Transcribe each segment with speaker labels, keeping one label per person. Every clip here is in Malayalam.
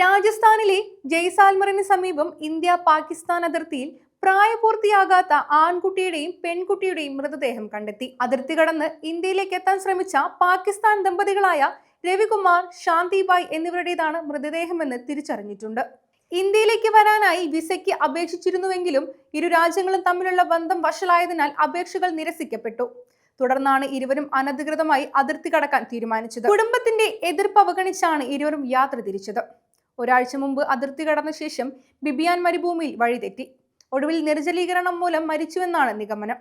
Speaker 1: രാജസ്ഥാനിലെ ജയ്സാൽമറിന് സമീപം ഇന്ത്യ പാകിസ്ഥാൻ അതിർത്തിയിൽ പ്രായപൂർത്തിയാകാത്ത ആൺകുട്ടിയുടെയും പെൺകുട്ടിയുടെയും മൃതദേഹം കണ്ടെത്തി. അതിർത്തി കടന്ന് ഇന്ത്യയിലേക്ക് എത്താൻ ശ്രമിച്ച പാകിസ്ഥാൻ ദമ്പതികളായ രവികുമാർ ശാന്തിബായ് എന്നിവരുടേതാണ് മൃതദേഹമെന്ന് തിരിച്ചറിഞ്ഞിട്ടുണ്ട്. ഇന്ത്യയിലേക്ക് വരാനായി വിസയ്ക്ക് അപേക്ഷിച്ചിരുന്നുവെങ്കിലും ഇരു രാജ്യങ്ങളും തമ്മിലുള്ള ബന്ധം വഷളായതിനാൽ അപേക്ഷകൾ നിരസിക്കപ്പെട്ടു. തുടർന്നാണ് ഇരുവരും അനധികൃതമായി അതിർത്തി കടക്കാൻ തീരുമാനിച്ചത്. കുടുംബത്തിന്റെ എതിർപ്പ് അവഗണിച്ചാണ് ഇരുവരും യാത്ര തിരിച്ചത്. ഒരാഴ്ച മുമ്പ് അതിർത്തി കടന്ന ശേഷം ബിബിയാൻ മരുഭൂമിയിൽ വഴിതെറ്റി. ഒടുവിൽ നിർജലീകരണം മൂലം മരിച്ചുവെന്നാണ് നിഗമനം.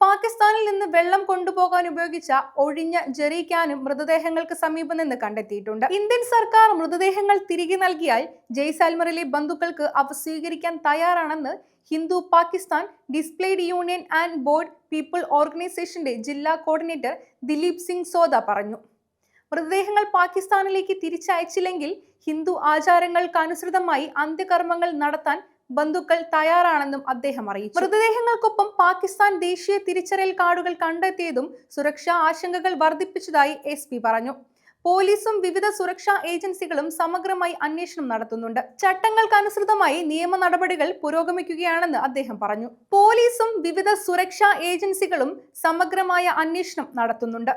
Speaker 1: പാകിസ്ഥാനിൽ നിന്ന് വെള്ളം കൊണ്ടുപോകാൻ ഉപയോഗിച്ച ഒഴിഞ്ഞ ജെറി ക്യാനും മൃതദേഹങ്ങൾക്ക് സമീപം നിന്ന് കണ്ടെത്തിയിട്ടുണ്ട്. ഇന്ത്യൻ സർക്കാർ മൃതദേഹങ്ങൾ തിരികെ നൽകിയാൽ ജയ്സാൽമറിലെ ബന്ധുക്കൾക്ക് അവ സ്വീകരിക്കാൻ തയ്യാറാണെന്ന് Hindu Pakistan displaced union and board people ഓർഗനൈസേഷന്റെ ജില്ലാ കോർഡിനേറ്റർ ദിലീപ് സിംഗ് സോദ പറഞ്ഞു. മൃതദേഹങ്ങൾ പാകിസ്ഥാനിലേക്ക് തിരിച്ചയച്ചില്ലെങ്കിൽ ഹിന്ദു ആചാരങ്ങൾക്ക് അനുസൃതമായി അന്ത്യകർമ്മങ്ങൾ നടത്താൻ ബന്ധുക്കൾ തയ്യാറാണെന്നും അദ്ദേഹം അറിയിച്ചു. മൃതദേഹങ്ങൾക്കൊപ്പം പാകിസ്ഥാൻ ദേശീയ തിരിച്ചറിയൽ കാർഡുകൾ കണ്ടെത്തിയതും സുരക്ഷാ ആശങ്കകൾ വർദ്ധിപ്പിച്ചതായി എസ് പറഞ്ഞു. പോലീസും വിവിധ സുരക്ഷാ ഏജൻസികളും സമഗ്രമായി അന്വേഷണം നടത്തുന്നുണ്ട്. ചട്ടങ്ങൾക്കനുസൃതമായി നിയമ നടപടികൾ പുരോഗമിക്കുകയാണെന്ന് അദ്ദേഹം പറഞ്ഞു. പോലീസും വിവിധ സുരക്ഷാ ഏജൻസികളും സമഗ്രമായ അന്വേഷണം നടത്തുന്നുണ്ട്.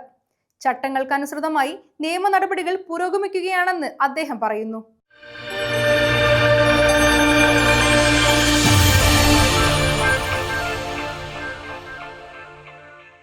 Speaker 1: ചട്ടങ്ങൾക്കനുസൃതമായി നിയമ നടപടികൾ പുരോഗമിക്കുകയാണെന്ന് അദ്ദേഹം പറയുന്നു